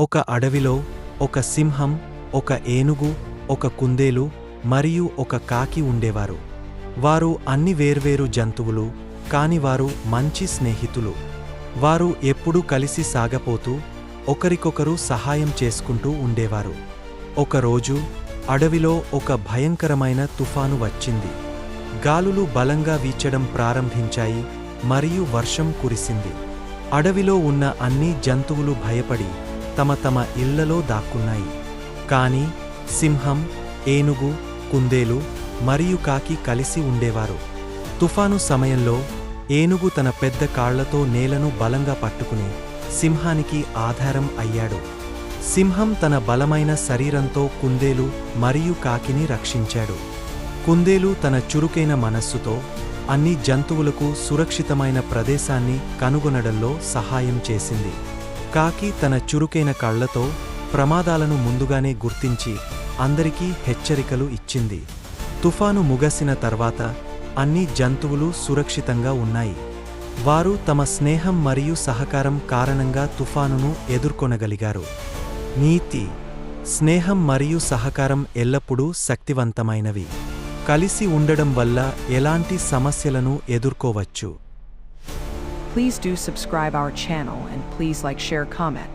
ఒక అడవిలో ఒక సింహం ఒక ఏనుగు ఒక కుందేలు మరియు ఒక కాకి ఉండేవారు. వారు అన్ని వేర్వేరు జంతువులు కాని వారు మంచి స్నేహితులు. వారు ఎప్పుడూ కలిసి సాగపోతూ ఒకరికొకరు సహాయం చేసుకుంటూ ఉండేవారు. ఒకరోజు అడవిలో ఒక భయంకరమైన తుఫాను వచ్చింది. గాలులు బలంగా వీచడం ప్రారంభించాయి మరియు వర్షం కురిసింది. అడవిలో ఉన్న అన్ని జంతువులు భయపడి తమ తమ ఇళ్ళలో దాక్కున్నాయి. కాని సింహం ఏనుగు కుందేలు మరియు కాకి కలిసి ఉండేవారు. తుఫాను సమయంలో ఏనుగు తన పెద్ద కాళ్ళతో నేలను బలంగా పట్టుకుని సింహానికి ఆధారం అయ్యాడు. సింహం తన బలమైన శరీరంతో కుందేలు మరియు కాకిని రక్షించాడు. కుందేలు తన చురుకైన మనస్సుతో అన్ని జంతువులకు సురక్షితమైన ప్రదేశాన్ని కనుగొనడంలో సహాయం చేసింది. కాకి తన చురుకైన కళ్ళతో ప్రమాదాలను ముందుగానే గుర్తించి అందరికీ హెచ్చరికలు ఇచ్చింది. తుఫాను ముగసిన తర్వాత అన్ని జంతువులు సురక్షితంగా ఉన్నాయి. వారు తమ స్నేహం మరియు సహకారం కారణంగా తుఫానును ఎదుర్కొనగలిగారు. నీతి స్నేహం మరియు సహకారం ఎల్లప్పుడూ శక్తివంతమైనవి. కలిసి ఉండడం వల్ల ఎలాంటి సమస్యలను ఎదుర్కోవచ్చు? Please do subscribe our channel and please like share comment.